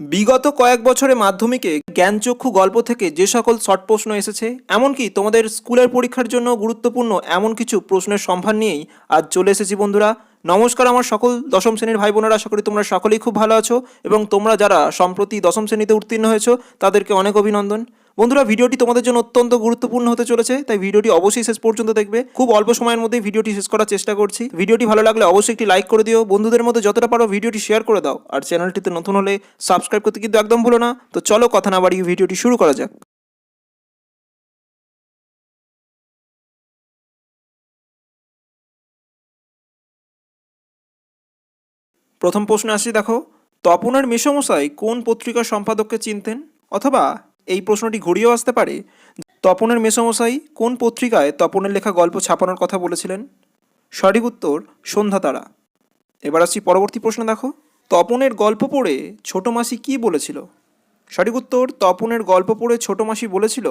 বিগত কয়েক বছরে মাধ্যমিকে জ্ঞানচক্ষু গল্প থেকে যে সকল শর্ট প্রশ্ন এসেছে, এমনকি তোমাদের স্কুলের পরীক্ষার জন্য গুরুত্বপূর্ণ এমন কিছু প্রশ্নের সম্ভার নিয়েই আজ চলে এসেছি বন্ধুরা। নমস্কার আমার সকল দশম শ্রেণির ভাই বোনেরা আশা করি তোমরা সকলেই খুব ভালো আছো এবং তোমরা যারা সম্প্রতি দশম শ্রেণীতে উত্তীর্ণ হয়েছো, তাদেরকে অনেক অভিনন্দন। বন্ধুরা, ভিডিওটি তোমাদের জন্য অত্যন্ত গুরুত্বপূর্ণ হতে চলেছে, তাই ভিডিওটি অবশ্যই শেষ পর্যন্ত দেখবে। খুব অল্প সময়ের মধ্যে ভিডিওটি শেষ করার চেষ্টা করছি। ভিডিওটি ভালো লাগলে অবশ্যই একটি লাইক করে দিও। বন্ধুদের মধ্যে যতটা পারো ভিডিওটি শেয়ার করে দাও। আর চ্যানেলটিতে নতুন হলে সাবস্ক্রাইব করতে কিন্তু একদম ভুলো না। তো চলো কথা না বাড়িয়ে ভিডিওটি শুরু করা যাক। প্রথম প্রশ্ন আসি, দেখো তপনের মেসমশাই কোন পত্রিকার সম্পাদককে চিনতেন? অথবা এই প্রশ্নটি ঘুরিয়েও আসতে পারে। তপনের মেসমশাই কোন পত্রিকায় তপনের লেখা গল্প ছাপানোর কথা বলেছিলেন? সঠিক উত্তর, সন্ধ্যা তারা। এবার আসছি পরবর্তী প্রশ্ন দেখো। তপনের গল্প পড়ে ছোট মাসি কী বলেছিল? সঠিক উত্তর, তপনের গল্প পড়ে ছোট মাসি বলেছিল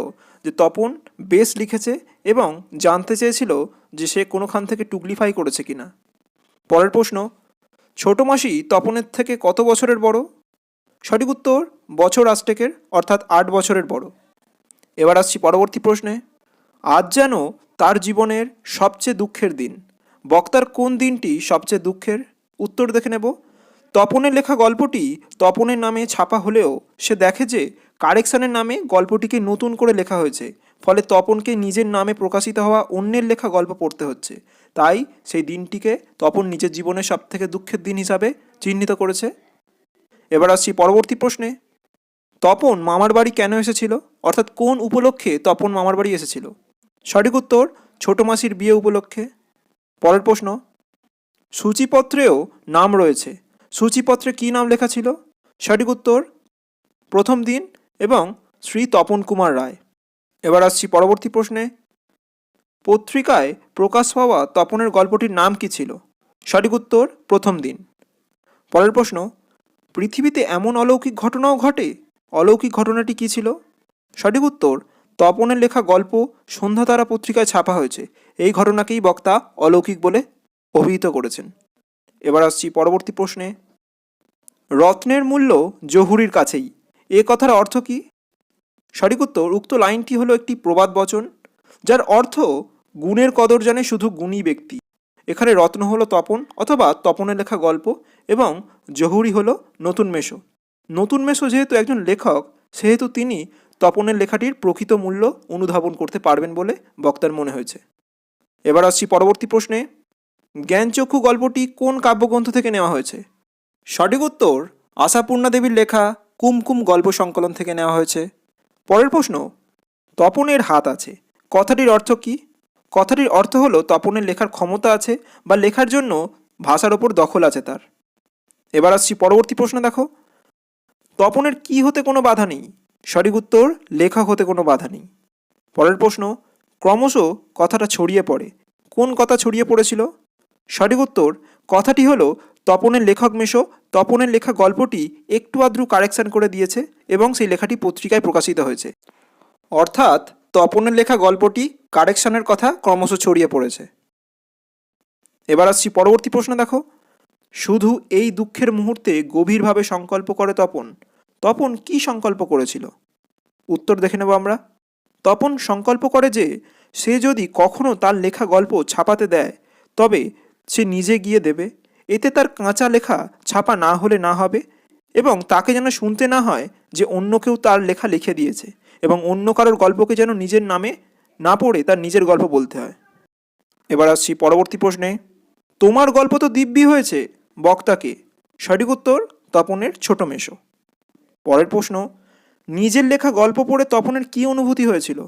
যে তপন বেশ লিখেছে এবং জানতে চেয়েছিল যে সে কোনোখান থেকে টুকলিফাই করেছে কিনা। পরের প্রশ্ন, ছোট মাসি তপনের থেকে কত বছরের বড়? সঠিক উত্তর বছর আষ্টেকের অর্থাৎ আট বছরের বড়। এবার আসছি পরবর্তী প্রশ্নে। আজ যেন তার জীবনের সবচেয়ে দুঃখের দিন। বক্তার কোন দিনটি সবচেয়ে দুঃখের? উত্তর দেখে নেব। তপনের লেখা গল্পটি তপনের নামে ছাপা হলেও সে দেখে যে কারেকশনের নামে গল্পটিকে নতুন করে লেখা হয়েছে। ফলে তপনকে নিজের নামে প্রকাশিত হওয়া অন্যের লেখা গল্প পড়তে হচ্ছে। তাই সেই দিনটিকে তপন নিজের জীবনের সবথেকে দুঃখের দিন হিসাবে চিহ্নিত করেছে। এবার আসছি পরবর্তী প্রশ্নে। তপন মামার বাড়ি কেন এসেছিল? অর্থাৎ কোন উপলক্ষে তপন মামার বাড়ি এসেছিল? সঠিক উত্তর, ছোট মাসির বিয়ে উপলক্ষে। পরের প্রশ্ন, সূচিপত্রেও নাম রয়েছে। সূচিপত্রে কী নাম লেখা ছিল? সঠিক উত্তর, প্রথম দিন এবং শ্রী তপন কুমার রায়। এবার আসছি পরবর্তী প্রশ্নে। পত্রিকায় প্রকাশ পাওয়া তপনের গল্পটির নাম কি ছিল? সঠিক উত্তর, প্রথম দিন। পরের প্রশ্ন পৃথিবীতে এমন অলৌকিক ঘটনাও ঘটে? অলৌকিক ঘটনাটি কী ছিল? সঠিক উত্তর, তপনের লেখা গল্প সন্ধ্যাতারা পত্রিকায় ছাপা হয়েছে। এই ঘটনাকেই বক্তা অলৌকিক বলে অভিহিত করেছেন। এবার আসছি পরবর্তী প্রশ্নে। রত্নের মূল্য জহুরির কাছেই। এ কথার অর্থ কী? সঠিক উত্তর, উক্ত লাইনটি হলো একটি প্রবাদ বচন, যার অর্থ গুণের কদর জানে শুধু গুণী ব্যক্তি। এখানে রত্ন হলো তপন অথবা তপনের লেখা গল্প এবং জহুরি হলো নতুন মেশো। নতুন মেশো যেহেতু একজন লেখক, সেহেতু তিনি তপনের লেখাটির প্রকৃত মূল্য অনুধাবন করতে পারবেন বলে বক্তার মনে হয়েছে। এবার আসছি পরবর্তী প্রশ্নে। জ্ঞানচক্ষু গল্পটি কোন কাব্যগ্রন্থ থেকে নেওয়া হয়েছে? সঠিক উত্তর আশাপূর্ণা দেবীর লেখা কুমকুম গল্প সংকলন থেকে নেওয়া হয়েছে। পরের প্রশ্ন, তপনের হাত আছে। কথাটির অর্থ কী? কথাটির অর্থ হলো তপনের লেখার ক্ষমতা আছে বা লেখার জন্য ভাষার ওপর দখল আছে তার। এবার আসছি পরবর্তী প্রশ্ন দেখো। তপনের কি হতে কোনো বাধা নেই? সঠিক উত্তর, লেখক হতে কোনো বাধা নেই। পরের প্রশ্ন, ক্রমশ কথাটা ছড়িয়ে পড়ে। কোন কথা ছড়িয়ে পড়েছিল? সঠিক উত্তর, কথাটি হলো, তপনের লেখক মেশো, তপনের লেখা গল্পটি একটু আদ্রু কারেকশন করে দিয়েছে এবং সেই লেখাটি পত্রিকায় প্রকাশিত হয়েছে। অর্থাৎ তপনের লেখা গল্পটি কারেকশনের কথা ক্রমশ ছড়িয়ে পড়েছে। এবার আসছি পরবর্তী প্রশ্ন দেখো। শুধু এই দুঃখের মুহূর্তে গভীরভাবে সংকল্প করে তপন। তপন কি সংকল্প করেছিল? উত্তর দেখে নেব আমরা। তপন সংকল্প করে যে, সে যদি কখনো তার লেখা গল্প ছাপাতে দেয়, তবে সে নিজে গিয়ে দেবে। এতে তার কাঁচা লেখা ছাপা না হলে না হবে এবং তাকে যেন শুনতে না হয় যে অন্য কেউ তার লেখা লিখে দিয়েছে। এবং অন্য কারোর গল্পকে যেন নিজের নামে না পড়ে তার নিজের গল্প বলতে হয়। এবার আসছি পরবর্তী প্রশ্নে। তোমার গল্প তো দিব্যি হয়েছে, বক্তাকে। সঠিক উত্তর, তপনের ছোট মেশো পরের প্রশ্ন, নিজের লেখা গল্প পড়ে তপনের কী অনুভূতি হয়েছিল?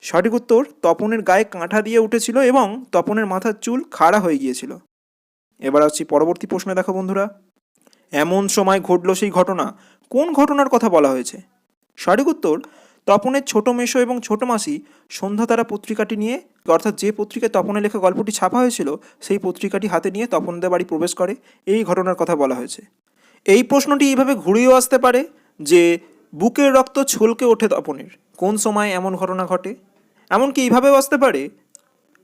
সঠিক উত্তর, তপনের গায়ে কাঁটা দিয়ে উঠেছিল এবং তপনের মাথার চুল খাড়া হয়ে গিয়েছিল। এবার আসছি পরবর্তী প্রশ্নে দেখো বন্ধুরা। এমন সময় ঘটল সেই ঘটনা। কোন ঘটনার কথা বলা হয়েছে? সঠিক উত্তর তপনের ছোট মেশো এবং ছোট মাসি সন্ধ্যা তারা পত্রিকাটি নিয়ে, অর্থাৎ যে পত্রিকায় তপনের লেখা গল্পটি ছাপা হয়েছিল, সেই পত্রিকাটি হাতে নিয়ে তপনদের বাড়ি প্রবেশ করে। এই ঘটনার কথা বলা হয়েছে। এই প্রশ্নটি এইভাবে ঘুরিয়েও আসতে পারে যে, বুকের রক্ত ছলকে ওঠে তপনের। কোন সময় এমন ঘটনা ঘটে? এমনকি এইভাবেও আসতে পারে,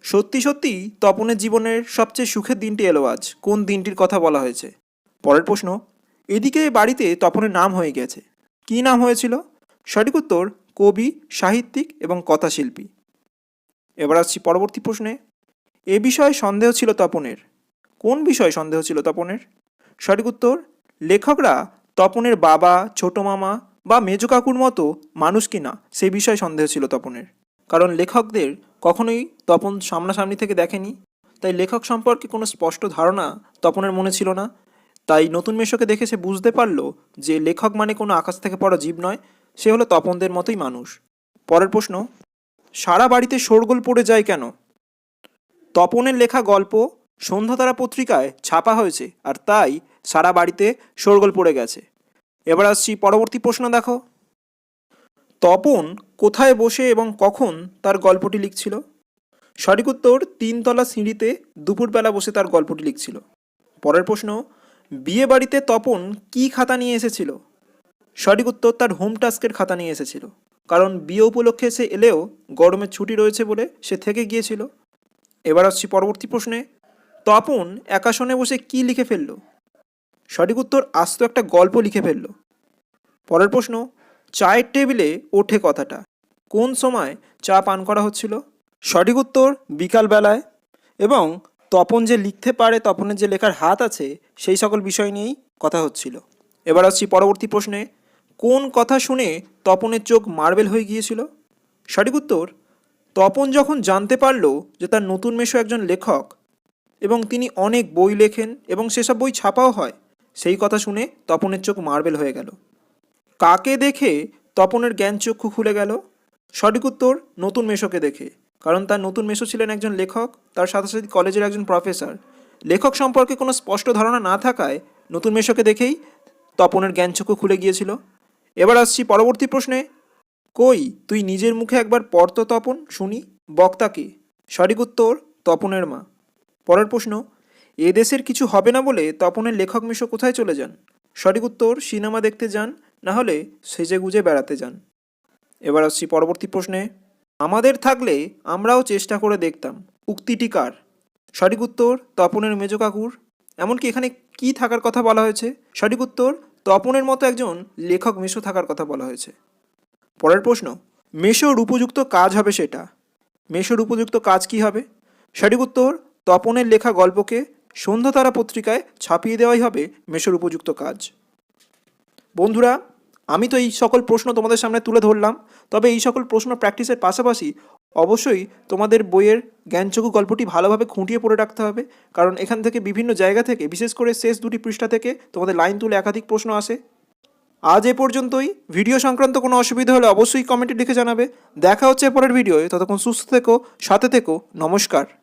সত্যি সত্যি তপনের জীবনের সবচেয়ে সুখের দিনটি এলো আজ। কোন দিনটির কথা বলা হয়েছে? পরের প্রশ্ন, এদিকে বাড়িতে তপনের নাম হয়ে গেছে। কী নাম হয়েছিল? সঠিক উত্তর কবি, সাহিত্যিক এবং কথাশিল্পী। এবার আসছি পরবর্তী প্রশ্নে। এ বিষয়ে সন্দেহ ছিল তপনের। কোন বিষয়ে সন্দেহ ছিল তপনের? সঠিক উত্তর, লেখকরা তপনের বাবা, ছোট মামা বা মেজ কাকুর মতো মানুষ কিনা সে বিষয়ে সন্দেহ ছিল তপনের। কারণ লেখকদের কখনোই তপন সামনাসামনি থেকে দেখেনি। তাই লেখক সম্পর্কে কোনো স্পষ্ট ধারণা তপনের মনে ছিল না। তাই নতুন মেশোকে দেখে সে বুঝতে পারল যে লেখক মানে কোনো আকাশ থেকে পড়া জীব নয়। সে হলো তপনদের মতোই মানুষ। পরের প্রশ্ন, সারা বাড়িতে শোরগোল পড়ে যায় কেন? তপনের লেখা গল্প সন্ধ্যাতারা পত্রিকায় ছাপা হয়েছে আর তাই সারা বাড়িতে শোরগোল পড়ে গেছে। এবার আসছি পরবর্তী প্রশ্ন দেখো। তপন কোথায় বসে এবং কখন তার গল্পটি লিখছিল? সঠিক উত্তর, তিনতলা সিঁড়িতে দুপুরবেলা বসে তার গল্পটি লিখছিল। পরের প্রশ্ন বিয়ে বাড়িতে তপন কি খাতা নিয়ে এসেছিল? সঠিক উত্তর তার হোম টাস্কের খাতা নিয়ে এসেছিল। কারণ বিয়ে উপলক্ষে সে এলেও গরমের ছুটি রয়েছে বলে সে থেকে গিয়েছিল। এবার আসছি পরবর্তী প্রশ্নে। তপন একাশনে বসে কি লিখে ফেলল? সঠিক উত্তর, আস্ত একটা গল্প লিখে ফেলল। পরের প্রশ্ন, চায়ের টেবিলে ওঠে কথাটা। কোন সময় চা পান করা হচ্ছিল? সঠিক উত্তর, বিকালবেলায়। এবং তপন যে লিখতে পারে, তপনের যে লেখার হাত আছে, সেই সকল বিষয় নিয়েই কথা হচ্ছিল। এবার আসছি পরবর্তী প্রশ্নে। কোন কথা শুনে তপনের চোখ মার্বেল হয়ে গিয়েছিল? সঠিক উত্তর, তপন যখন জানতে পারল যে তার নতুন মেশো একজন লেখক এবং তিনি অনেক বই লেখেন এবং সেসব বই ছাপাও হয়, সেই কথা শুনে তপনের চোখ মার্বেল হয়ে গেল। কাকে দেখে তপনের জ্ঞান চক্ষু খুলে গেল? সঠিক উত্তর, নতুন মেশোকে দেখে, কারণ তার নতুন মেশো ছিলেন একজন লেখক, তার সাথে সাথে কলেজের একজন প্রফেসর। লেখক সম্পর্কে কোনো স্পষ্ট ধারণা না থাকায় নতুন মেশোকে দেখেই তপনের জ্ঞান চক্ষু খুলে গিয়েছিল। এবার আসছি পরবর্তী প্রশ্নে। কই, তুই নিজের মুখে একবার পর তো তপন? শুনি। বক্তাকে সঠিক উত্তর, তপনের মা। পরের প্রশ্ন, এ দেশের কিছু হবে না বলে তপনের লেখক মিশো কোথায় চলে যান? সঠিক উত্তর, সিনেমা দেখতে যান, না হলে সেজে গুজে বেড়াতে যান। এবার আসছি পরবর্তী প্রশ্নে, আমাদের থাকলে আমরাও চেষ্টা করে দেখতাম, উক্তিটি কার? সঠিক উত্তর, তপনের মেজ কাকুর। এমনকি এখানে কি থাকার কথা বলা হয়েছে? সঠিক উত্তর তপনের মতো একজন লেখক মেশো থাকার কথা বলা হয়েছে। পরের প্রশ্ন, মেশোর উপযুক্ত কাজ হবে সেটা? মেশোর উপযুক্ত কাজ কি হবে? সঠিক উত্তর, তপনের লেখা গল্পকে সন্ধ্যাতারা পত্রিকায় ছাপিয়ে দেওয়াই হবে মেশোর উপযুক্ত কাজ। বন্ধুরা আমি তো এই সকল প্রশ্ন তোমাদের সামনে তুলে ধরলাম। তবে এই সকল প্রশ্ন প্র্যাকটিসের পাশাপাশি অবশ্যই তোমাদের বইয়ের জ্ঞানচক্ষু গল্পটি ভালোভাবে খুঁটিয়ে পড়ে রাখতে হবে। কারণ এখান থেকে বিভিন্ন জায়গা থেকে, বিশেষ করে শেষ দুটি পৃষ্ঠা থেকে তোমাদের লাইন তুলে একাধিক প্রশ্ন আসে। আজ এ পর্যন্তই। ভিডিও সংক্রান্ত কোনো অসুবিধা হলে অবশ্যই কমেন্টে লিখে জানাবে। দেখা হচ্ছে পরের ভিডিওয়ে। ততক্ষণ সুস্থ থেকো, সাথে থেকো। নমস্কার।